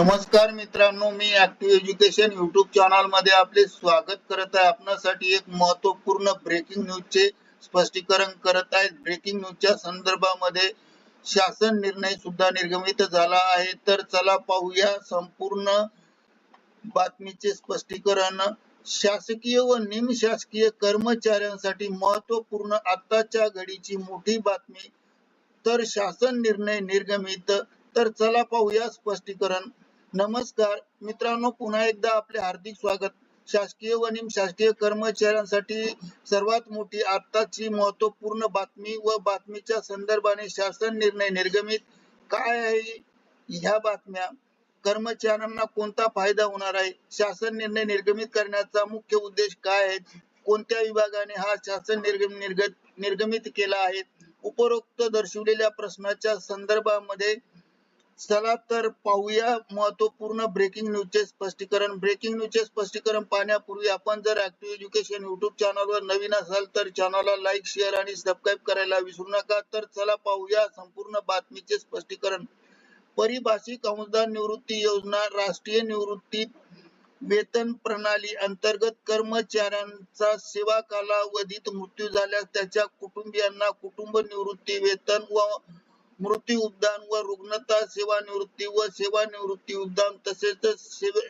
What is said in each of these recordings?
नमस्कार मित्रांनो मी ऍक्टिव्ह एज्युकेशन युट्यूब चॅनलमध्ये आपले स्वागत करत आहे. आपणासाठी एक महत्त्वपूर्ण ब्रेकिंग न्यूजचे स्पष्टीकरण करत आहे. ब्रेकिंग न्यूजच्या संदर्भामध्ये शासन निर्णय सुद्धा निर्गमित झाला आहे. तर चला पाहूया संपूर्ण बातमीचे स्पष्टीकरण. शासकीय व निमशासकीय कर्मचाऱ्यांसाठी महत्त्वपूर्ण आताच्या घडीची मोठी बातमी. तर शासन निर्णय निर्गमित. तर चला पाहूया स्पष्टीकरण. नमस्कार. मित्रांनो पुन्हा एकदा आपले हार्दिक स्वागत. शासकीय व निमशासकीय कर्मचाऱ्यांसाठी सर्वात मोठी आताची महत्त्वपूर्ण बातमी व बातमीच्या संदर्भाने शासन निर्णय निर्गमित काय आहे? ह्या बातम्या. कर्मचाऱ्यांना कोणता फायदा होणार आहे? शासन निर्णय निर्गमित करण्याचा मुख्य उद्देश काय आहे? कोणत्या विभागाने हा शासन निर्गम निर्गत निर्गमित केला आहे? उपरोक्त दर्शवलेल्या प्रश्नाच्या संदर्भामध्ये चला तर पाहूया महत्त्वपूर्ण ब्रेकिंग न्यूजचे स्पष्टीकरण. ब्रेकिंग न्यूजचे स्पष्टीकरण पाहण्यापूर्वी आपण जर ऍक्टिव्ह एज्युकेशन युट्यूब चॅनलवर नवीन असाल तर चॅनलला लाईक शेअर आणि सबस्क्राईब करायला विसरू नका. तर चला पाहूया संपूर्ण बातमीचे स्पष्टीकरण. परिभाषिक अनुदान निवृत्ती योजना राष्ट्रीय निवृत्ती वेतन प्रणाली अंतर्गत कर्मचाऱ्यांचा सेवा कालावधीत मृत्यू झाल्यास त्याच्या कुटुंबियांना कुटुंब निवृत्ती वेतन व मृत्यू उद्यान व रुग्णता सेवानिवृत्ती व सेवानिवृत्ती उद्यान तसेच सेवे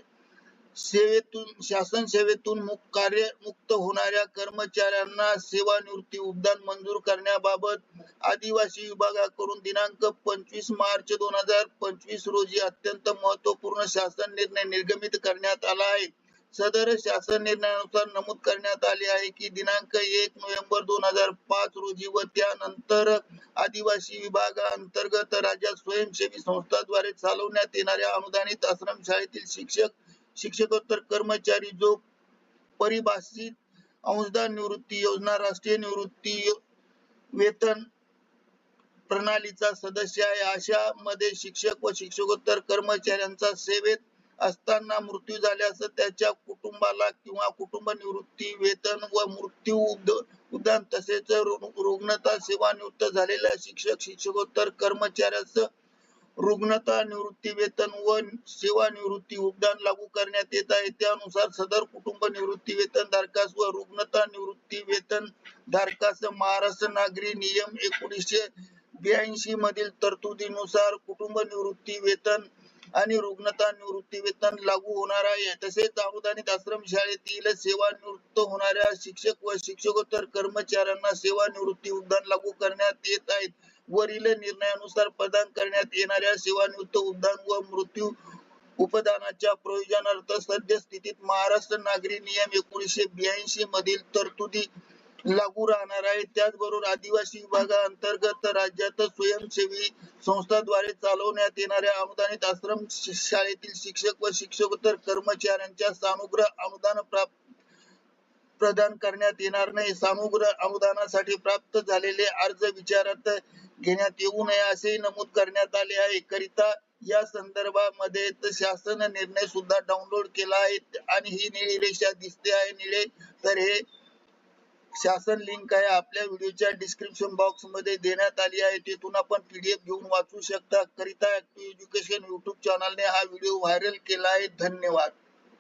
सेवेतून शासन सेवेतून मुक्त कार्य मुक्त होणाऱ्या कर्मचाऱ्यांना सेवानिवृत्ती उद्यान मंजूर करण्याबाबत आदिवासी विभागाकडून दिनांक पंचवीस मार्च दोन हजार पंचवीस रोजी अत्यंत महत्त्वपूर्ण शासन निर्णय निर्गमित करण्यात आला आहे. सदर शासन निर्णयानुसार नमूद करण्यात आले आहे की दिनांक एक नोव्हेंबर दोन हजार पाच रोजी व त्यानंतर आदिवासी विभागाअंतर्गत राज्यात स्वयंसेवी संस्थाद्वारे चालवण्यात येणाऱ्या अनुदानित आश्रमशाळेतील शिक्षक शिक्षकोत्तर कर्मचारी जो परिभाषित अंशदान निवृत्ती योजना राष्ट्रीय निवृत्ती वेतन प्रणालीचा सदस्य आहे. अशा मध्ये शिक्षक व शिक्षकोत्तर कर्मचाऱ्यांचा सेवेत असताना मृत्यू झाल्यास त्याच्या कुटुंबाला किंवा कुटुंब निवृत्ती वेतन व मृत्यू उद्यान तसेच रुग्णता सेवानिवृत्त झालेल्या शिक्षक शिक्षकोत्तर कर्मचाऱ्यास रुग्णता निवृत्ती वेतन व सेवानिवृत्ती उद्यान लागू करण्यात येत आहे. त्यानुसार सदर कुटुंब निवृत्ती वेतन धारकास व रुग्णता निवृत्ती वेतन धारकास महाराष्ट्र नागरी नियम एकोणीसशे ब्याऐंशी मधील तरतुदीनुसार कुटुंब निवृत्ती वेतन आणि रुग्णता निवृत्ती वेतन लागू होणार आहे. तसेच अनुदानित आश्रम शाळेतील सेवानिवृत्त होणाऱ्या शिक्षक व शिक्षकोत्तर कर्मचाऱ्यांना सेवानिवृत्ती उद्यान लागू करण्यात येत आहेत वरील निर्णयानुसार प्रदान करण्यात येणाऱ्या सेवानिवृत्त उद्यान व मृत्यू उपदानाच्या प्रयोजनार्थ सद्यस्थितीत महाराष्ट्र नागरी नियम एकोणीसशे ब्याऐंशी मधील तरतुदी लागू राहणार आहे. त्याचबरोबर आदिवासी विभागाअंतर्गत राज्यात स्वयंसेवी संस्थाद्वारे चालवण्यात येणाऱ्या अनुदानित आश्रम शाळेतील शिक्षक व शिक्षकोत्तर कर्मचाऱ्यांच्या सानुग्रह अनुदान प्राप्त प्रदान करण्यात येणार नाही. सानुग्रह अनुदानासाठी प्राप्त झालेले अर्ज विचारात घेण्यात येऊ नये असेही नमूद करण्यात आले आहे. करिता या संदर्भामध्ये शासन निर्णय सुद्धा डाउनलोड केला आहे आणि ही निळी रेषा दिसते आहे. निळे तर हे शासन लिंक आहे. आपल्या व्हिडिओच्या डिस्क्रिप्शन बॉक्समध्ये देण्यात आली आहे. तिथून आपण पीडीएफ घेऊन वाचू शकता. करिता एज्युकेशन युट्यूब चॅनलने हा व्हिडिओ व्हायरल केला आहे. धन्यवाद.